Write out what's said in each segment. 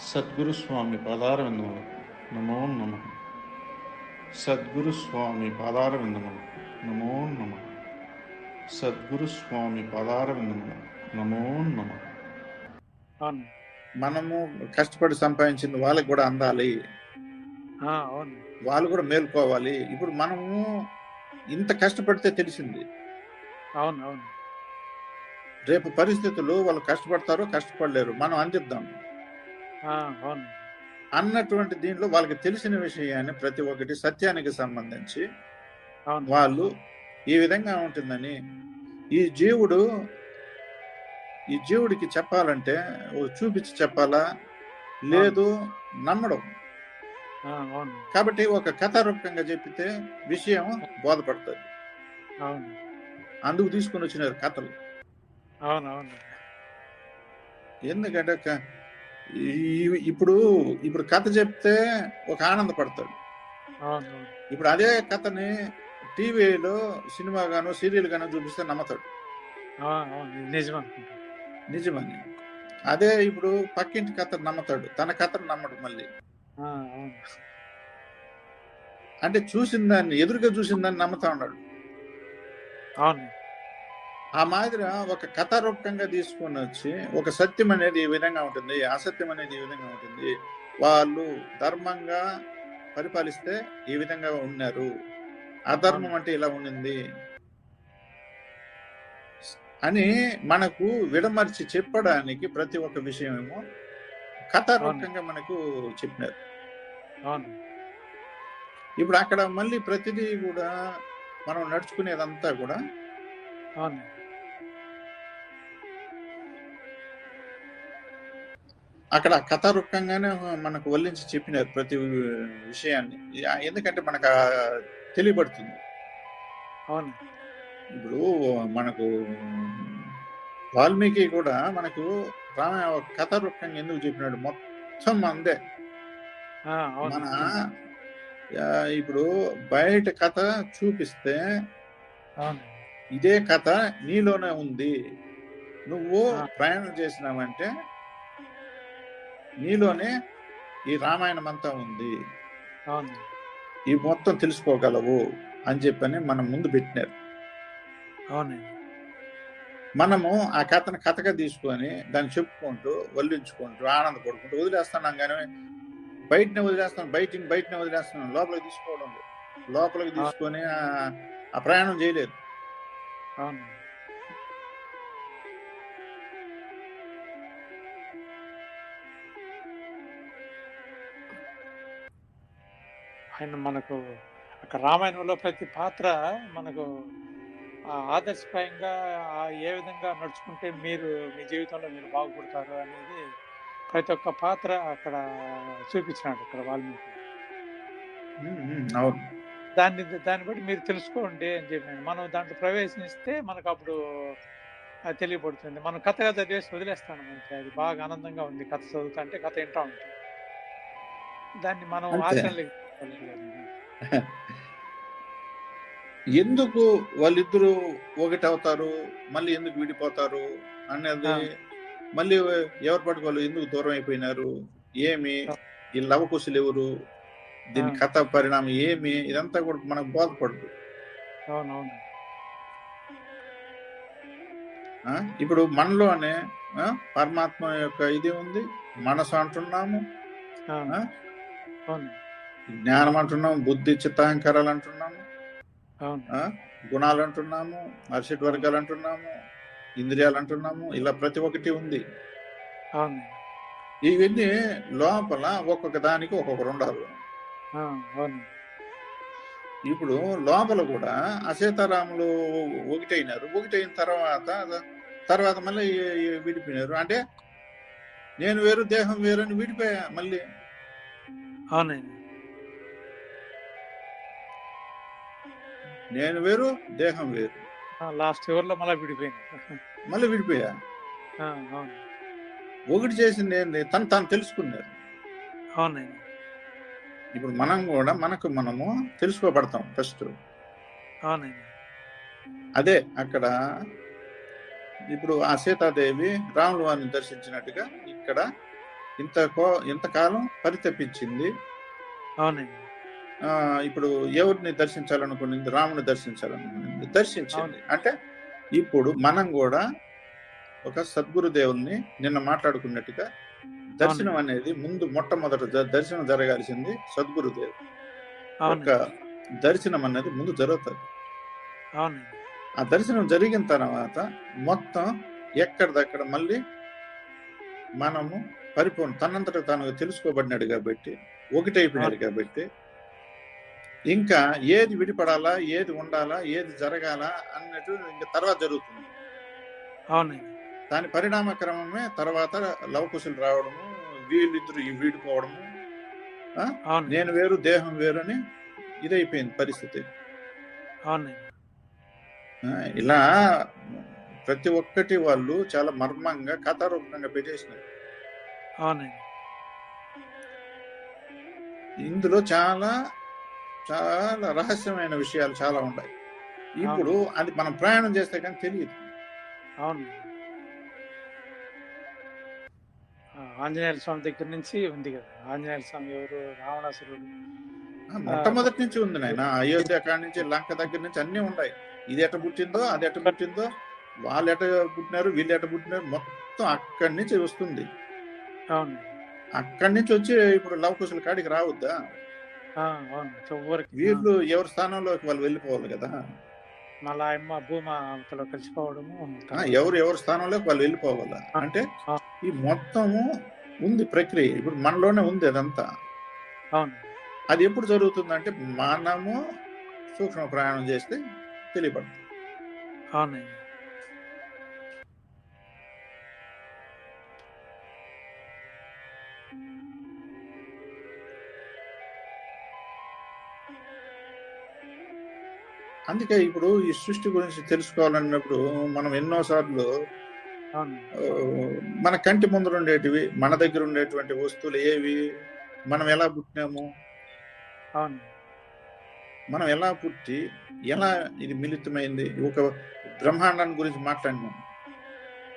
సద్గురు స్వామి పాదారవిందములు. నమో నమ. సద్గురు స్వామి పాదారవిందములు. నమో నమ. సద్గురు స్వామి పాదారవిందములు. నమో నమ. అవును. మనము కష్టపడి సంపాదించింది వాళ్ళకి కూడా అందాలి. ఆ, అవును. వాళ్ళు కూడా మేల్కోవాలి. ఇప్పుడు మనము ఇంత కష్టపడితే తెలిసింది. అవును అవును. రేపు పరిస్థితులు వాళ్ళు కష్టపడతారో కష్టపడలేరు మనం అందిద్దాం అన్నటువంటి దీనిలో వాళ్ళకి తెలిసిన విషయాన్ని ప్రతి ఒక్కటి సత్యానికి సంబంధించి అవును. వాళ్ళు ఈ విధంగా ఉంటుందని ఈ జీవుడు ఈ జీవుడికి చెప్పాలంటే చూపించి చెప్పాలా? లేదు నమ్మడం. కాబట్టి ఒక కథారూపకంగా చెప్పితే విషయం బోధపడుతుంది. అవును. అందుకు తీసుకొని వచ్చినారు కథలు. ఎందుకంటే ఇప్పుడు ఇప్పుడు కథ చెప్తే ఒక ఆనందపడతాడు. ఇప్పుడు అదే కథని టీవీలో సినిమా గాను సీరియల్ గాను చూపిస్తే నమ్మతాడు నిజమని. అదే ఇప్పుడు పక్కింటి కథ నమ్మతాడు. తన కథను నమ్మడు మళ్ళీ. అంటే చూసిన దాన్ని ఎదురుగా చూసిన దాన్ని నమ్ముతా ఉన్నాడు. అవును. ఆ మాదిరి ఒక కథారూపకంగా తీసుకొని వచ్చి ఒక సత్యం అనేది ఈ విధంగా ఉంటుంది అసత్యం అనేది ఈ విధంగా ఉంటుంది. వాళ్ళు ధర్మంగా పరిపాలిస్తే ఈ విధంగా ఉన్నారు. అధర్మం అంటే ఇలా ఉండింది అని మనకు విడమర్చి చెప్పడానికి ప్రతి ఒక్క విషయమేమో కథారూపకంగా మనకు చెప్పినారు. అవును. ఇప్పుడు అక్కడ మళ్ళీ ప్రతిదీ కూడా మనం నడుచుకునేదంతా కూడా అక్కడ కథారూపకంగానే మనకు వల్లించి చెప్పినారు ప్రతి విషయాన్ని. ఎందుకంటే మనకు తెలియబడుతుంది. అవును. ఇప్పుడు మనకు వాల్మీకి కూడా మనకు రామాయణ ఒక కథారూపకంగా ఎందుకు చెప్పినాడు? మొత్తం అందే. మన ఇప్పుడు బయట కథ చూపిస్తే ఇదే కథ నీలోనే ఉంది. నువ్వు. ప్రయాణం చేసినావంటే నీలోనే ఈ రామాయణం అంతా ఉంది ఈ మొత్తం తెలుసుకోగలవు అని చెప్పని మనం ముందు పెట్టినారు. అవును మనము ఆ కథను కథగా తీసుకొని దాన్ని చెప్పుకుంటూ వల్లించుకుంటూ ఆనందపడుకుంటూ వదిలేస్తున్నాం కానీ బయటనే వదిలేస్తాం బయట బయటనే వదిలేస్తున్నాం లోపలికి తీసుకోవడం లోపలికి తీసుకొని ఆ ప్రయాణం చేయలేదు. ఆయన మనకు అక్కడ రామాయణంలో ప్రతి పాత్ర మనకు ఆ ఆదర్శప్రాయంగా ఏ విధంగా నడుచుకుంటే మీరు మీ జీవితంలో మీరు బాగుపడతారు అనేది ప్రతి ఒక్క పాత్ర అక్కడ చూపించినాడు అక్కడ వాల్మీకి. అవును. దాన్ని దాన్ని బట్టి మీరు తెలుసుకోండి అని చెప్పాను. మనం దాంట్లో ప్రవేశిస్తే మనకు అప్పుడు అది తెలియబడుతుంది మనం కథగా చదివేసి వదిలేస్తాను మనకి అది బాగా ఆనందంగా ఉంది. కథ చదువుతా అంటే కథ వింటా ఉంటాం. దాన్ని మనం. ఆచరణలోకి. ఎందుకు వాళ్ళిద్దరూ ఒకటి అవుతారు మళ్ళీ ఎందుకు విడిపోతారు? అనేది. మళ్ళీ ఎవరు పట్టుకోవాలి ఎందుకు దూరం అయిపోయినారు? ఏమి? ఈ లవకుశులు ఎవరు? దీని. కథ పరిణామం ఏమి? ఇదంతా కూడా మనకు బోధపడదు? ఇప్పుడు మనలోనే పరమాత్మ యొక్క ఇది ఉంది. మనసు అంటున్నాము. జ్ఞానం అంటున్నాము బుద్ధి చిత్తాహంకారాలు అంటున్నాము? గుణాలు అంటున్నాము అర్షట్ వర్గాలు అంటున్నాము ఇంద్రియాలు అంటున్నాము ఇలా ప్రతి ఒక్కటి ఉంది. ఇవన్నీ లోపల ఒక్కొక్క దానికి ఒక్కొక్కరు ఉండాలి. ఇప్పుడు లోపల కూడా అసేతారాములు ఒకటైనారు. ఒకటైన తర్వాత తర్వాత మళ్ళీ విడిపోయినారు. అంటే నేను వేరు దేహం వేరు అని విడిపోయా మళ్ళీ? అవునండి. నేను వేరు దేహం వేరు. లాస్ట్ చివరిలో మళ్ళీ విడిపోయింది. మళ్ళీ విడిపోయా? ఒకటి చేసింది ఏంది? తను తాను తెలుసుకున్నారు. అవునండి. ఇప్పుడు మనం కూడా మనకు మనము తెలుసుకోబడతాం ఫస్ట్. అవునండి. అదే అక్కడ ఇప్పుడు ఆ సీతాదేవి రాముల వారిని దర్శించినట్టుగా ఇక్కడ ఇంత కో ఇంతకాలం పరితపించింది. అవునండి. ఇప్పుడు ఎవరిని దర్శించాలనుకునింది? రాముని దర్శించాలనుకునింది. దర్శించింది. అంటే ఇప్పుడు మనం కూడా ఒక సద్గురుదేవుల్ని నిన్న మాట్లాడుకున్నట్టుగా దర్శనం అనేది ముందు మొట్టమొదట దర్శనం జరగాల్సింది సద్గురుదేవ్ ఒక దర్శనం అనేది ముందు జరుగుతుంది. ఆ దర్శనం జరిగిన తర్వాత మొత్తం ఎక్కడిదక్కడ మళ్ళీ మనము పరిపూర్ణ తనంతట తాను తెలుసుకోబడినాడు కాబట్టి ఒకటైపోయినాడు కాబట్టి ఇంకా ఏది విడిపడాలా ఏది ఉండాలా ఏది జరగాల అన్నట్టు ఇంకా తర్వాత జరుగుతుంది. అవునండి. దాని పరిణామ క్రమమే తర్వాత లవకుశులు రావడము వీళ్ళిద్దరు వీడిపోవడము నేను వేరు దేహం వేరు అని ఇదైపోయింది పరిస్థితి. ఇలా ప్రతి ఒక్కటి వాళ్ళు చాలా మర్మంగా కథారూపంగా పెట్టేసినారు. ఇందులో చాలా చాలా రహస్యమైన విషయాలు చాలా ఉన్నాయి ఇప్పుడు అది మనం ప్రయాణం చేస్తే కానీ తెలియదు. అవును. ఆంజనేయ స్వామి దగ్గర నుంచి ఉంది కదా. ఆంజనేయ స్వామి ఎవరు? రావణాసురుడు. మొట్టమొదటి నుంచి ఉంది నాయన. అయోధ్య కాడి నుంచి లంక దగ్గర నుంచి అన్ని ఉన్నాయి. ఇది ఎట పుట్టిందో అది ఎట పుట్టిందో వాళ్ళు ఎట పుట్టినారు వీళ్ళు ఎట పుట్టినారు మొత్తం అక్కడి నుంచి వస్తుంది. అవును. అక్కడి నుంచి వచ్చి ఇప్పుడు లవకుశుల కాడికి రావద్దా? చివరికి వీళ్ళు ఎవరి స్థానంలోకి వాళ్ళు వెళ్ళిపోవాలి కదా. మళ్ళా అమ్మ భూమ అవతల కలిసిపోవడము ఎవరు ఎవరి స్థానంలోకి వాళ్ళు వెళ్ళిపోవాలా. అంటే. ఈ మొత్తము ఉంది ప్రక్రియ. ఇప్పుడు మనలోనే ఉంది అదంతా. అవును. అది ఎప్పుడు జరుగుతుందంటే మనము సూక్ష్మ ప్రయాణం చేస్తే తెలియబడుతుంది అవునండి. అందుకే ఇప్పుడు ఈ సృష్టి గురించి తెలుసుకోవాలన్నప్పుడు మనం ఎన్నోసార్లు అవును. మన కంటి ముందర ఉండేటివి మన దగ్గర ఉండేటువంటి వస్తువులు ఏవి మనం ఎలా పుట్టినాము అవును. మనం ఎలా పుట్టి ఎలా ఇది మిళితమైంది ఒక బ్రహ్మాండాన్ని గురించి మాట్లాడినాం.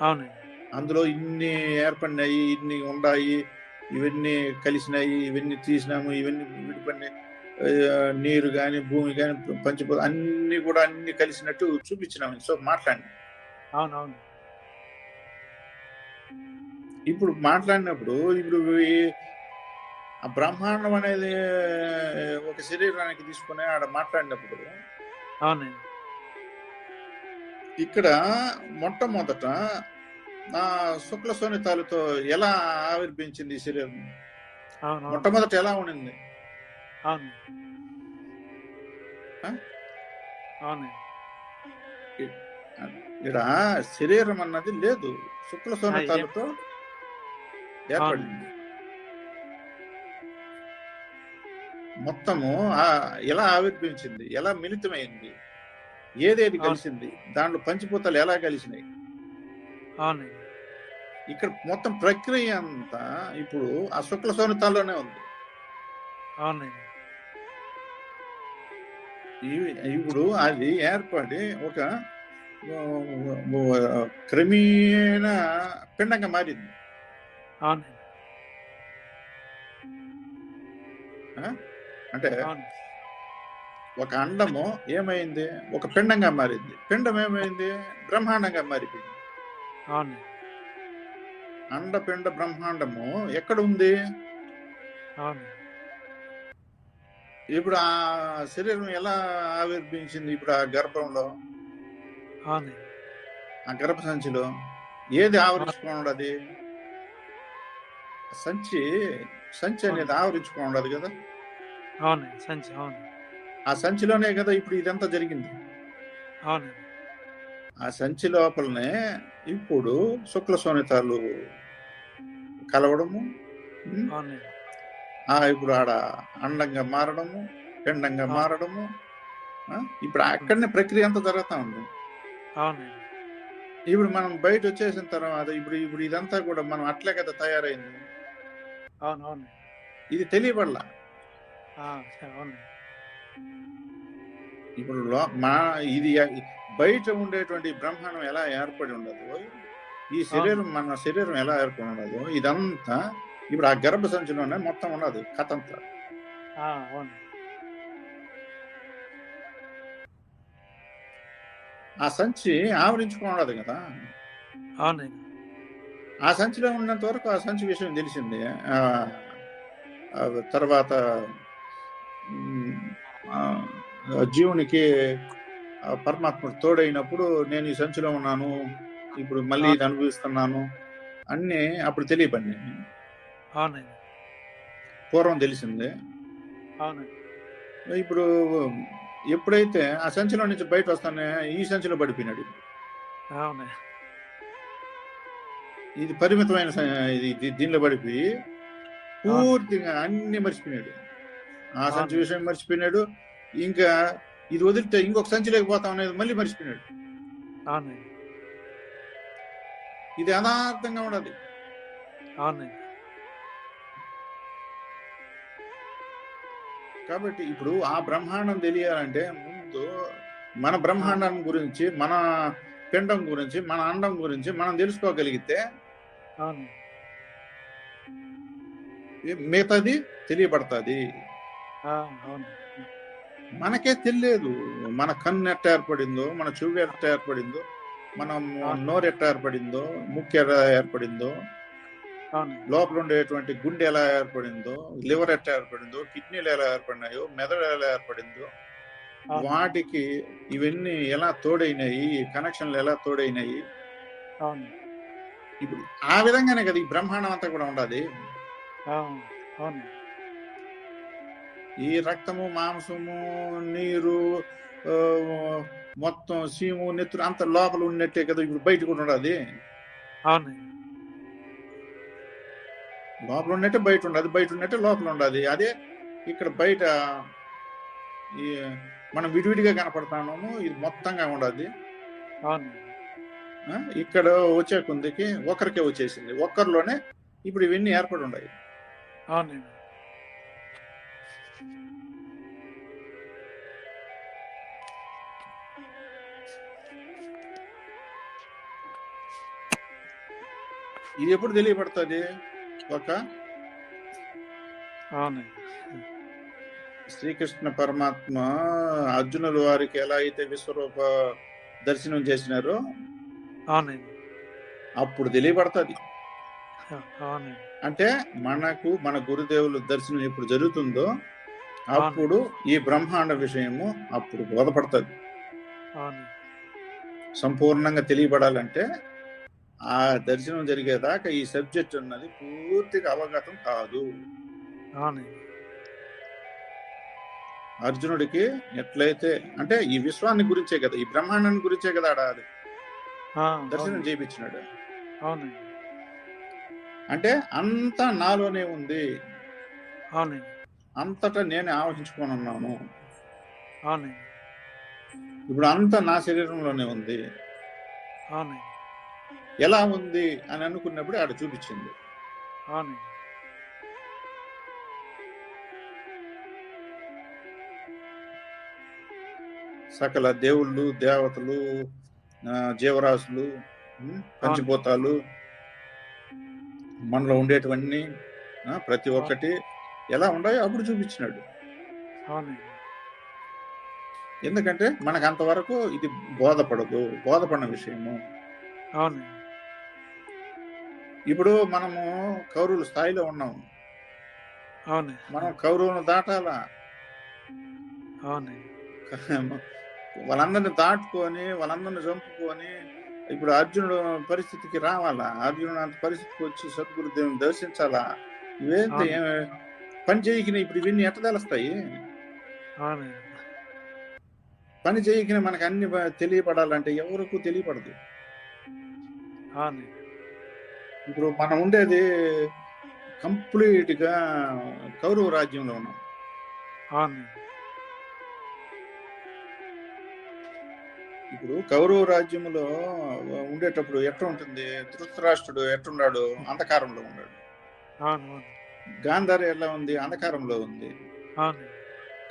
అవునండి అందులో ఇన్ని ఏర్పడినాయి ఇన్ని ఉన్నాయి ఇవన్నీ కలిసినాయి ఇవన్నీ తీసినాము ఇవన్నీ విడిపడినాయి. నీరు కానీ భూమి కానీ పంచభూత అన్ని కూడా అన్ని కలిసినట్టు చూపించినాము సో మాట్లాడి అవును అవును ఇప్పుడు మాట్లాడినప్పుడు ఇప్పుడు ఆ బ్రహ్మాండం అనేది ఒక శరీరానికి తీసుకుని ఆడ మాట్లాడినప్పుడు అవునండి. ఇక్కడ మొట్టమొదట నా శుక్ల సోనితాలతో ఎలా ఆవిర్భించింది ఈ శరీరం? మొట్టమొదట ఎలా ఉండింది? అవును? అవునండి ఇక్కడ శరీరం అన్నది లేదు. శుక్ల సోనితాలతో ఏర్పడింది. మొత్తము ఆ ఎలా ఆవిర్భించింది ఎలా మిళితమైంది? ఏదేది. కలిసింది? దాంట్లో పంచిభూతాలు ఎలా కలిసినాయి? ఇక్కడ మొత్తం ప్రక్రియ అంతా ఇప్పుడు ఆ శుక్ల సోనితాల్లోనే ఉంది. అవునండి ఇప్పుడు అది ఏర్పడి ఒక క్రమేణ పిండంగా మారింది. అంటే ఒక అండము ఏమైంది? ఒక పిండంగా మారింది. పిండం ఏమైంది? బ్రహ్మాండంగా మారిపోయింది. అవునండి. అండపిండ బ్రహ్మాండము ఎక్కడ ఉంది? ఇప్పుడు ఆ శరీరం ఎలా ఆవిర్భించింది ఇప్పుడు ఆ గర్భంలో? ఆ గర్భ సంచిలో ఏది ఆవరించుకోండది సంచి సంచి అనేది ఆవరించుకోండదు కదా? అవునండి సంచి అవును. ఆ సంచిలోనే కదా ఇప్పుడు ఇదంతా జరిగింది? అవునండి ఆ సంచి లోపలనే ఇప్పుడు శుక్ల సోనితాలు కలవడము అవునండి ఇప్పుడు ఆడ అండంగా మారడము పిండంగా ఆ. మారడము ఆ, ఇప్పుడు అక్కడనే ప్రక్రియ అంతా జరుగుతూ ఉంది. ఇప్పుడు మనం బయట వచ్చేసిన తర్వాత ఇప్పుడు ఇప్పుడు ఇదంతా కూడా మనం అట్లే కదా తయారైంది. అవును అవును ఇది తెలియబడలా? ఆ, ఇప్పుడు మా ఇది బయట ఉండేటువంటి బ్రహ్మాండం ఎలా ఏర్పడి ఉండదు ఈ శరీరం మన శరీరం ఎలా ఏర్పడి ఉండదు ఇదంతా ఇప్పుడు ఆ గర్భ సంచిలోనే మొత్తం ఉండదు కథ అంతా ఆ, సంచి ఆవరించుకుని ఉండదు కదా? ఆ సంచిలో ఉన్నంత వరకు ఆ సంచి విషయం తెలిసింది. తర్వాత జీవునికి పరమాత్మ తోడైనప్పుడు నేను ఈ సంచిలో ఉన్నాను ఇప్పుడు మళ్ళీ ఇది అనుభవిస్తున్నాను అన్నీ అప్పుడు తెలియబడి అవునండి. పూర్వం తెలిసిందే. అవునండి. ఇప్పుడు ఎప్పుడైతే ఆ సంచిలో నుంచి బయట వస్తానే ఈ సంచిలో పడిపోయినాడు. అవునండి. ఇది పరిమితమైన స- ఇది ఇది దీనిలో పడిపోయి పూర్తిగా అన్ని మర్చిపోయినాడు. ఆ సంచి అవును. విషయం మర్చిపోయినాడు. ఇంకా ఇది వదిలితే ఇంకొక సంచిలోకి పోతాం అనేది మళ్ళీ మర్చిపోయినాడు. అవునండి. ఇది అనార్థంగా ఉండదు అవునండి. కాబట్టి ఇప్పుడు ఆ బ్రహ్మాండం తెలియాలంటే ముందు మన బ్రహ్మాండం గురించి మన పిండం గురించి మన అండం గురించి మనం తెలుసుకోగలిగితే మిగతాది తెలియబడుతుంది. మనకే తెలియదు. మన కన్ను ఎట్ట ఏర్పడిందో మన చెవి ఎట్ట ఏర్పడిందో మన నోరు ఎట్ట ఏర్పడిందో ముక్కు ఎలా ఏర్పడిందో లోపల ఉండేటువంటి గుండె ఎలా ఏర్పడిందో లివర్ ఎట్ట ఏర్పడిందో కిడ్నీలు ఎలా ఏర్పడినాయో మెదడు ఎలా ఏర్పడిందో. వాటికి ఇవన్నీ ఎలా తోడైనాయి కనెక్షన్లు ఎలా తోడైనాయి? అవును. ఇప్పుడు ఆ విధంగానే కదా ఈ బ్రహ్మాండం అంతా కూడా ఉండాలి. ఈ రక్తము మాంసము నీరు మొత్తం సీము నెత్తురు అంత లోపల ఉన్నట్టే కదా ఇప్పుడు బయట కూడా ఉండాలి. అవును లోపల ఉన్నట్టే బయట ఉండదు బయట ఉన్నట్టే లోపల ఉండాలి అదే ఇక్కడ బయట ఈ మనం విడివిడిగా కనపడతాము ఇది మొత్తంగా ఉండదు. ఇక్కడ వచ్చే కొందికి ఒకరికే వచ్చేసింది. ఒక్కరిలోనే ఇప్పుడు ఇవన్నీ ఏర్పడి ఉన్నాయి ఇది ఎప్పుడు తెలియబడుతుంది? ఒక శ్రీకృష్ణ పరమాత్మ అర్జునుల వారికి ఎలా అయితే విశ్వరూప దర్శనం చేసినారో అప్పుడు తెలియబడుతుంది. అంటే మనకు మన గురుదేవుల దర్శనం ఎప్పుడు జరుగుతుందో అప్పుడు ఈ బ్రహ్మాండ విషయము అప్పుడు బోధపడుతుంది. సంపూర్ణంగా తెలియబడాలంటే ఆ దర్శనం జరిగేదాకా ఈ సబ్జెక్ట్ ఉన్నది పూర్తిగా అవగతం కాదు. అర్జునుడికి ఎట్లయితే అంటే ఈ విశ్వాన్ని గురించే కదా ఈ బ్రహ్మాండాన్ని గురించే కదా ఆడ ఆ, దర్శనం అవును. చేయించినాడు. అంటే అంతా నాలోనే ఉంది. అంతటా నేనే ఆవహించుకొని ఉన్నాను ఇప్పుడు అంతా నా శరీరంలోనే ఉంది. అవునండి ఎలా ఉంది అని అనుకున్నప్పుడు ఆడ చూపించింది. సకల దేవుళ్ళు దేవతలు జీవరాశులు ఉమ్, పంచభూతాలు మనలో ఉండేటివన్నీ ప్రతి ఒక్కటి ఎలా ఉన్నాయో అప్పుడు చూపించినాడు. ఎందుకంటే మనకు అంతవరకు ఇది బోధపడదు. బోధపడిన విషయము. ఇప్పుడు మనము కౌరవుల స్థాయిలో ఉన్నాము అవునండి మనం కౌరవులను దాటాలా? అవునండి వాళ్ళందరిని దాటుకొని వాళ్ళందరిని చంపుకొని ఇప్పుడు అర్జునుడు పరిస్థితికి రావాలా? అర్జునుడు అంత పరిస్థితికి వచ్చి సద్గురుదేవుని దర్శించాలా? ఇవేంటి పని చేయకిన ఇప్పుడు ఇవన్నీ ఎట్ట తెలుస్తాయి? పని చేయకిన మనకు అన్ని తెలియపడాలంటే ఎవరికి తెలియపడదు. ఇప్పుడు మనం ఉండేది కంప్లీట్గా కౌరవ రాజ్యంలో ఉన్నాం. ఇప్పుడు కౌరవ రాజ్యంలో ఉండేటప్పుడు ఎట్లా ఉంటుంది? ధృతరాష్ట్రుడు ఎట్టున్నాడు అంధకారంలో ఉన్నాడు. గాంధారి ఎలా ఉంది? అంధకారంలో ఉంది.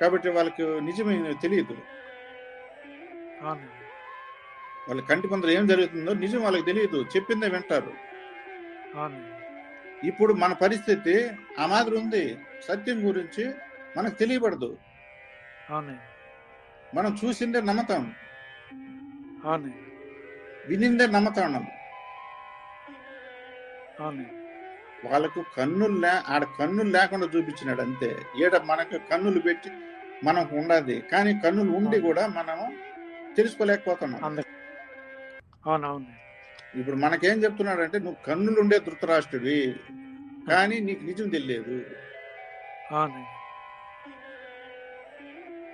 కాబట్టి వాళ్ళకి నిజమైన తెలియదు. వాళ్ళ కంటి ముందర ఏం జరుగుతుందో నిజం వాళ్ళకి తెలియదు. చెప్పిందే వింటారు. ఇప్పుడు మన పరిస్థితి ఆ మాదిరి ఉంది. సత్యం గురించి మనకు తెలియబడదు. మనం చూసిందే నమ్మతాం వినిందే నమ్మతాం వాళ్ళకు కన్నులు లే ఆడ కన్నులు లేకుండా చూపించినాడు అంతే. ఈడ మనకు కన్నులు పెట్టి మనకు ఉండదు. కానీ కన్నులు ఉండి కూడా మనము తెలుసుకోలేకపోతున్నాం. అందరు అవును అవునండి ఇప్పుడు మనకేం చెప్తున్నాడంటే నువ్వు కన్నులుండే ధృతరాష్ట్రుడివి కానీ నీకు నిజం తెలియదు.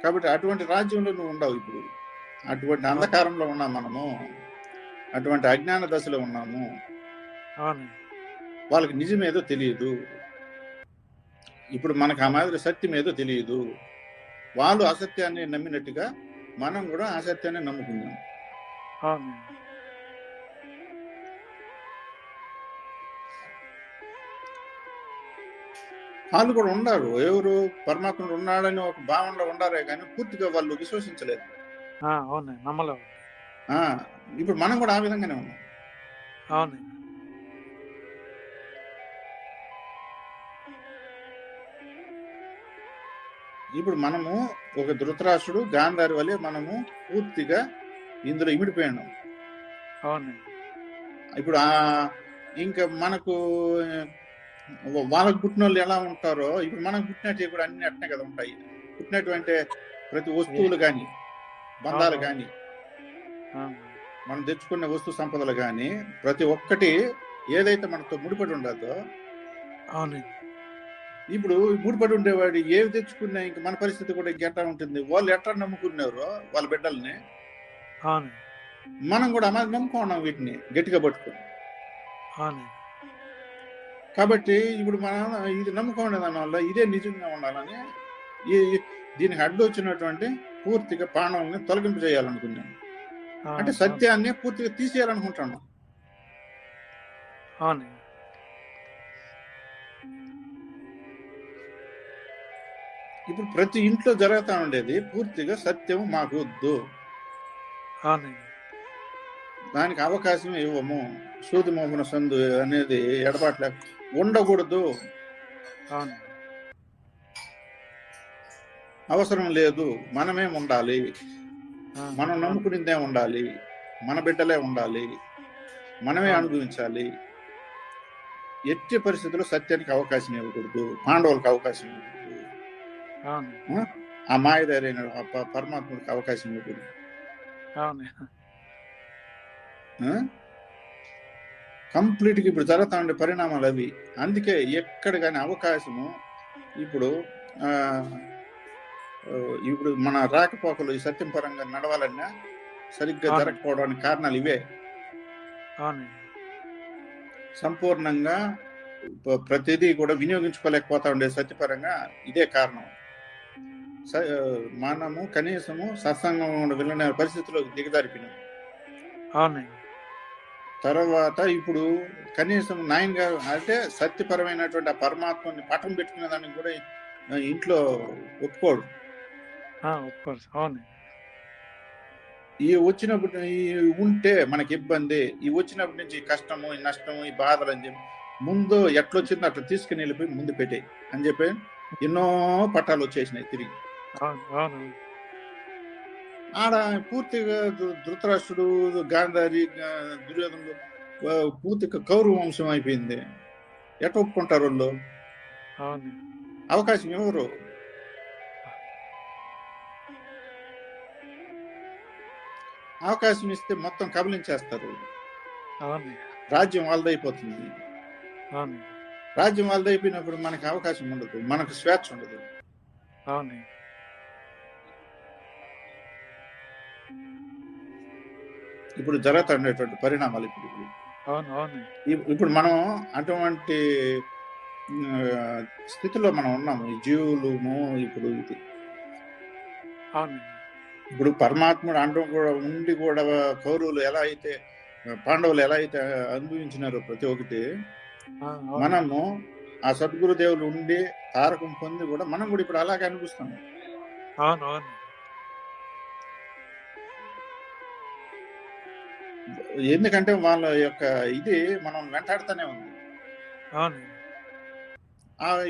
కాబట్టి అటువంటి రాజ్యంలో నువ్వు ఉండవు ఇప్పుడు. అటువంటి అంధకారంలో ఉన్నాం మనము. అటువంటి అజ్ఞాన దశలో ఉన్నాము. వాళ్ళకి నిజం ఏదో తెలియదు. ఇప్పుడు మనకు ఆ మాదిరి సత్యం ఏదో తెలియదు. వాళ్ళు అసత్యాన్ని నమ్మినట్టుగా మనం కూడా అసత్యాన్ని నమ్ముకున్నాం. వాళ్ళు కూడా ఉన్నారు. ఎవరు పరమాత్ముడు ఉన్నాడని ఒక భావనలో ఉండారే కానీ పూర్తిగా వాళ్ళు విశ్వసించలేదు. ఇప్పుడు మనం కూడా ఆ విధంగానే ఉన్నాం. అవునండి ఇప్పుడు మనము ఒక ధృతరాష్ట్రుడు గాంధారి వలె మనము పూర్తిగా ఇందులో ఇమిడిపోయాము అవునండి ఇప్పుడు ఆ ఇంకా మనకు వాళ్ళకు పుట్టిన వాళ్ళు ఎలా ఉంటారో ఇప్పుడు మనకు పుట్టినట్టు కూడా అన్ని అట్నే కదా ఉంటాయి. పుట్టినటువంటి ప్రతి వస్తువులు కానీ బంధాలు. కానీ మనం తెచ్చుకున్న వస్తు సంపదలు కానీ ప్రతి ఒక్కటి ఏదైతే మనతో ముడిపడి ఉండదో ఇప్పుడు ముడిపడి ఉండేవాడు ఏవి తెచ్చుకున్నా ఇంక మన పరిస్థితి కూడా ఇంకెట్లా ఉంటుంది? వాళ్ళు ఎట్లా నమ్ముకున్నారో వాళ్ళ బిడ్డల్ని మనం కూడా అలా నమ్ముకున్నాం వీటిని గట్టిగా పట్టుకుని. కాబట్టి ఇప్పుడు మనం ఇది నమ్ముకునే దాని వల్ల ఇదే నిజంగా ఉండాలని ఈ దీనికి అడ్డు వచ్చినటువంటి పూర్తిగా పాండవుల్ని తొలగింపు చేయాలనుకున్నాను అంటే సత్యాన్ని పూర్తిగా తీసేయాలనుకుంటాను ఇప్పుడు ప్రతి ఇంట్లో జరుగుతూ ఉండేది పూర్తిగా సత్యం మాకు వద్దు. దానికి అవకాశం ఇవ్వము సూది మోహన సందు అనేది ఎడబాట్లే ఉండకూడదు. అవసరం లేదు. మనమే ఉండాలి. మనం నమ్ముకునిందే ఉండాలి. మన బిడ్డలే ఉండాలి. మనమే. అనుభవించాలి. ఎట్టి పరిస్థితుల్లో సత్యానికి అవకాశం ఇవ్వకూడదు. పాండవులకు అవకాశం ఇవ్వకూడదు. ఆ? మాయదారైన పరమాత్ముడికి అవకాశం ఇవ్వకూడదు. కంప్లీట్గా ఇప్పుడు జరుగుతా ఉండే పరిణామాలు అవి అందుకే ఎక్కడ కానీ అవకాశము ఇప్పుడు ఇప్పుడు మన రాకపోకలు ఈ సత్యం పరంగా నడవాలన్నా సరిగ్గా. జరగకపోవడానికి కారణాలు ఇవే. సంపూర్ణంగా ప్రతిదీ కూడా వినియోగించుకోలేకపోతా ఉండే సత్యపరంగా ఇదే కారణం. మనము కనీసము సత్సంగం వెళ్ళిన పరిస్థితిలో దిగజారిపోయినాం. అవునండి. తర్వాత ఇప్పుడు కనీసం నాయనగా అంటే సత్యపరమైనటువంటి ఆ పరమాత్మని పటం పెట్టుకునే దానికి కూడా ఇంట్లో ఒప్పుకోడు. ఒప్పుకోరు అవునండి ఈ వచ్చినప్పుడు ఈ ఉంటే మనకి ఇబ్బంది ఈ వచ్చినప్పటి నుంచి కష్టము ఈ నష్టము ఈ బాధలు అని చెప్పి ముందు ఎట్లొచ్చిందో అట్లా తీసుకుని వెళ్ళిపోయి ముందు పెట్టే అని చెప్పి ఎన్నో పట్టాలు వచ్చేసినాయి తిరిగి. అవును అవును. ఆడ పూర్తిగా ధృతరాష్ట్రుడు గాంధారి దుర్యోధనుడు పూర్తిగా కౌరవ వంశం అయిపోయింది. ఎట్లా ఒప్పుకుంటారు వాళ్ళు? అవకాశం ఎవరు? అవకాశం ఇస్తే మొత్తం కబలించేస్తారు. రాజ్యం వాళ్ళదైపోతుంది. రాజ్యం వాళ్ళదైపోయినప్పుడు మనకి అవకాశం ఉండదు. మనకు స్వేచ్ఛ ఉండదు. ఇప్పుడు జరుగుతుండేటువంటి పరిణామాలు ఇప్పుడు. ఇప్పుడు మనం అటువంటి స్థితిలో మనం ఉన్నాము. ఈ జీవులము ఇప్పుడు ఇది. ఇప్పుడు పరమాత్ముడు అండం కూడా ఉండి కూడా కౌరవులు ఎలా అయితే పాండవులు ఎలా అయితే అనుభవించినారో ప్రతి ఒక్కటి. మనము ఆ సద్గురు దేవులు ఉండి తారకం పొంది కూడా మనం కూడా ఇప్పుడు అలాగే అనిపిస్తాం అవును అవును. ఎందుకంటే వాళ్ళ యొక్క ఇది మనం వెంటాడుతూనే ఉంది.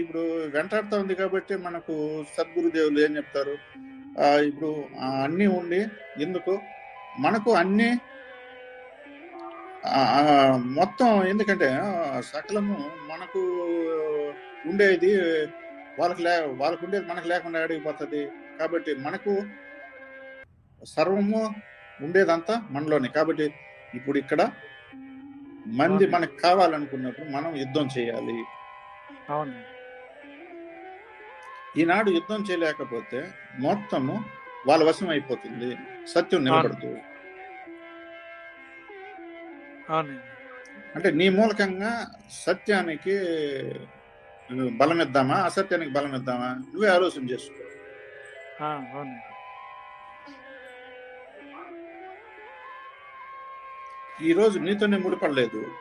ఇప్పుడు వెంటాడుతూ ఉంది కాబట్టి మనకు సద్గురు దేవులు ఏం చెప్తారు? ఆ ఇప్పుడు అన్నీ ఉండి ఎందుకు? మనకు అన్ని మొత్తం ఎందుకంటే సకలము మనకు ఉండేది వాళ్ళకి లే వాళ్ళకు ఉండేది మనకు లేకుండా అడిగిపోతుంది కాబట్టి మనకు సర్వము ఉండేదంతా మనలోనే. కాబట్టి ఇప్పుడు ఇక్కడ మంది మనకు కావాలనుకున్నప్పుడు మనం యుద్ధం చేయాలి. అవును. ఈనాడు యుద్ధం చేయలేకపోతే మొత్తము వాళ్ళ వశం అయిపోతుంది. సత్యం నిలబడదు. అవును అంటే నీ మూలకంగా సత్యానికి బలం ఇద్దామా అసత్యానికి బలం ఇద్దామా నువ్వే ఆలోచన చేసుకో. ఈ రోజు నీతోనే ముడిపడలేదు.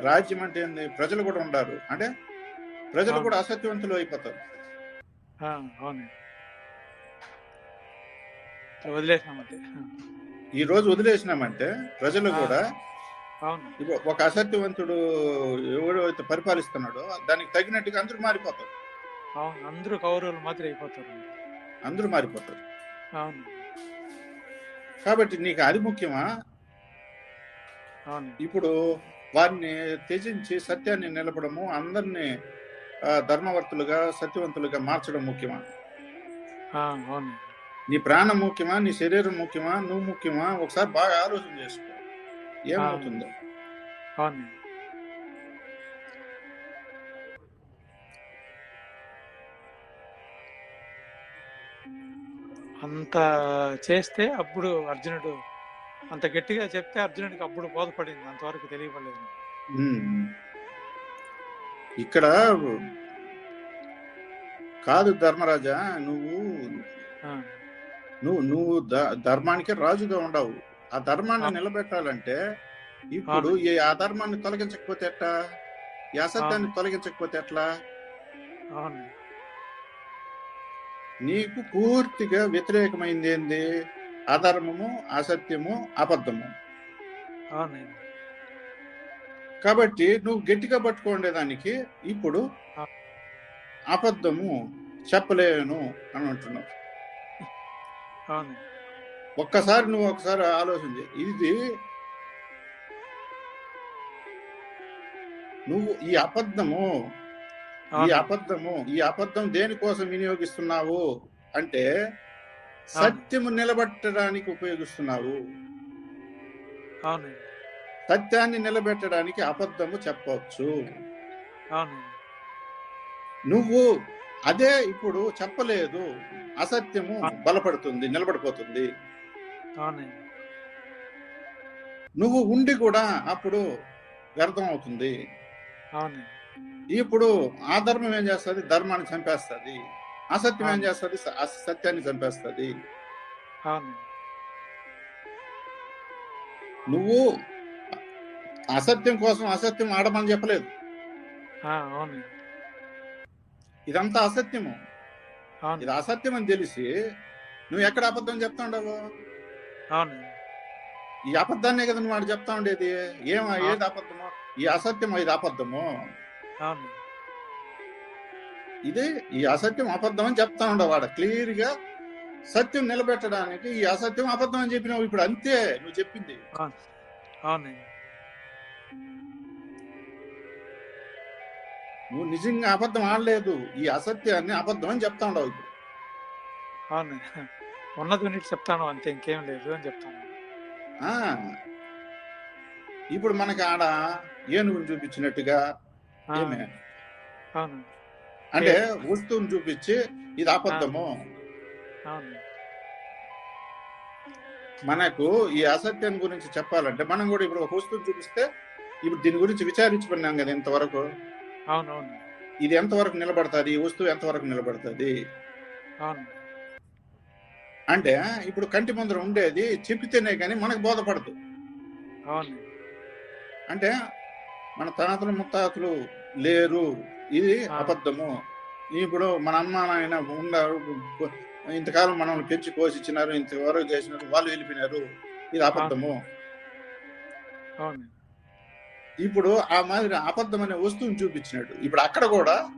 రాజ్యం అంటే ఏంది? ప్రజలు కూడా ఉండారు. అంటే ప్రజలు. కూడా అసత్యవంతులు అయిపోతారు. వదిలేసినామంటే. ఈ రోజు వదిలేసినామంటే ప్రజలు. కూడా ఒక అసత్యవంతుడు ఎవడో అయితే పరిపాలిస్తున్నాడో దానికి తగినట్టుగా అందరూ మారిపోతారు. అవును అందరూ కౌరవులు మాత్రం అయిపోతారు. అందరూ మారిపోతారు. అవును. కాబట్టి నీకు అది ముఖ్యమా? ఇప్పుడు వారిని త్యజించి సత్యాన్ని నిలపడము అందరినీ ధర్మవర్తులుగా సత్యవంతులుగా మార్చడం ముఖ్యమా? నీ ప్రాణం ముఖ్యమా? నీ శరీరం ముఖ్యమా? నువ్వు ముఖ్యమా? ఒకసారి బాగా ఆలోచన చేసుకో. ఏమవుతుందో. అంత చేస్తే అప్పుడు అర్జునుడు అంత గట్టిగా చెప్తే అర్జునుడికి అప్పుడు బోధపడింది. అంతవరకు తెలియపడలేదు. ఇక్కడ కాదు ధర్మరాజా నువ్వు నువ్వు నువ్వు ధర్మానికి రాజుగా ఉండవు. ఆ ధర్మాన్ని. నిలబెట్టాలంటే ఇప్పుడు. ఈ ఆ ధర్మాన్ని తొలగించకపోతే ఎట్లా ఈ అసత్యాన్ని తొలగించకపోతే ఎట్లా? నీకు పూర్తిగా వ్యతిరేకమైంది ఏంది? అధర్మము అసత్యము అబద్ధము. కాబట్టి నువ్వు గట్టిగా పట్టుకోండేదానికి ఇప్పుడు. అబద్ధము చెప్పలేను అని అంటున్నావు. ఒక్కసారి నువ్వు ఒకసారి ఆలోచించి ఇది నువ్వు ఈ అబద్ధము ఈ అబద్ధము ఈ అబద్ధం దేనికోసం వినియోగిస్తున్నావు అంటే సత్యము నిలబెట్టడానికి ఉపయోగిస్తున్నావు. సత్యాన్ని నిలబెట్టడానికి అబద్ధము చెప్పవచ్చు. నువ్వు అదే ఇప్పుడు చెప్పలేదు. అసత్యము బలపడుతుంది నిలబడిపోతుంది. నువ్వు ఉండి కూడా అప్పుడు వ్యర్థం అవుతుంది. ఇప్పుడు ఆ ధర్మం ఏం చేస్తుంది? ధర్మాన్ని చంపేస్తుంది. అసత్యం ఏం చేస్తుంది? సత్యాన్ని చంపేస్తుంది. నువ్వు అసత్యం కోసం అసత్యం ఆడమని చెప్పలేదు. ఇదంతా అసత్యము. ఇది అసత్యం అని తెలిసి నువ్వు ఎక్కడ అబద్ధం చెప్తా ఉండవు? ఈ అబద్ధాన్నే కదా నువ్వు వాడు చెప్తా ఉండేది. ఏమ ఏది అబద్ధమో? ఈ అసత్యం ఇది అబద్ధము? ఇది ఈ అసత్యం అబద్ధం అని చెప్తా ఉండవు వాడు. క్లియర్గా సత్యం నిలబెట్టడానికి ఈ అసత్యం అబద్ధం అని చెప్పినావు. ఇప్పుడు అంతే నువ్వు చెప్పింది. నువ్వు నిజంగా అబద్ధం ఆడలేదు. ఈ అసత్యాన్ని అబద్ధం అని చెప్తా ఉండవు ఇప్పుడు. అవును. ఉన్నది చెప్తాను అంతే ఇంకేం లేదు అని చెప్తాను. ఆ. ఇప్పుడు మనకి ఆడ ఏనుగుని చూపించినట్టుగా అంటే వస్తువుని చూపించి ఇది అబద్ధము మనకు ఈ అసత్యం గురించి చెప్పాలంటే మనం కూడా ఇప్పుడు ఒక వస్తువు చూపిస్తే ఇప్పుడు దీని గురించి విచారించుకున్నాం కదా ఇంతవరకు. అవునవును. ఇది ఎంతవరకు నిలబడుతుంది? ఈ వస్తువు ఎంతవరకు నిలబడుతుంది? అంటే ఇప్పుడు కంటి ముందర ఉండేది చెప్పితేనే కానీ మనకు బోధపడదు. అంటే మన తాతలు ముత్తాతలు లేరు. ఇది. అబద్ధము. ఇప్పుడు మన అమ్మ నాయన ఉన్నారు ఇంతకాలం మనల్ని పెంచి పోషించినారు. ఇంతవరకు చేసినారు. వాళ్ళు వెళ్ళిపోయినారు. ఇది అబద్ధము. ఇప్పుడు ఆ మాదిరి అబద్ధం అనే వస్తువుని చూపించినట్టు ఇప్పుడు అక్కడ కూడా